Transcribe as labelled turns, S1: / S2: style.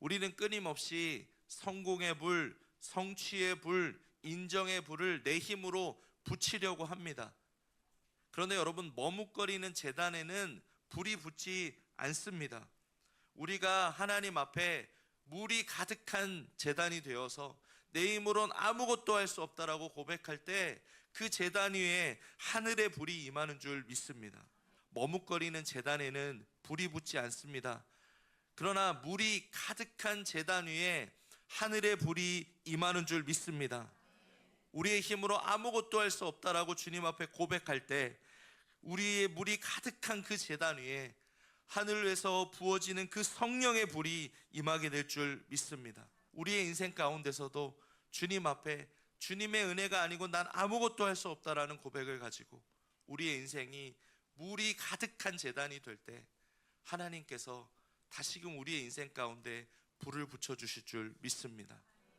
S1: 우리는 끊임없이 성공의 불, 성취의 불, 인정의 불을 내 힘으로 붙이려고 합니다. 그런데 여러분 머뭇거리는 재단에는 불이 붙지 않습니다. 우리가 하나님 앞에 물이 가득한 재단이 되어서 내 힘으론 아무것도 할 수 없다라고 고백할 때 그 재단 위에 하늘의 불이 임하는 줄 믿습니다. 머뭇거리는 재단에는 불이 붙지 않습니다. 그러나 물이 가득한 재단 위에 하늘의 불이 임하는 줄 믿습니다. 우리의 힘으로 아무것도 할 수 없다라고 주님 앞에 고백할 때 우리의 물이 가득한 그 재단 위에 하늘에서 부어지는 그 성령의 불이 임하게 될 줄 믿습니다. 우리의 인생 가운데서도 주님 앞에 주님의 은혜가 아니고 난 아무것도 할 수 없다라는 고백을 가지고 우리의 인생이 물이 가득한 재단이 될 때 하나님께서 다시금 우리의 인생 가운데 불을 붙여 주실 줄 믿습니다.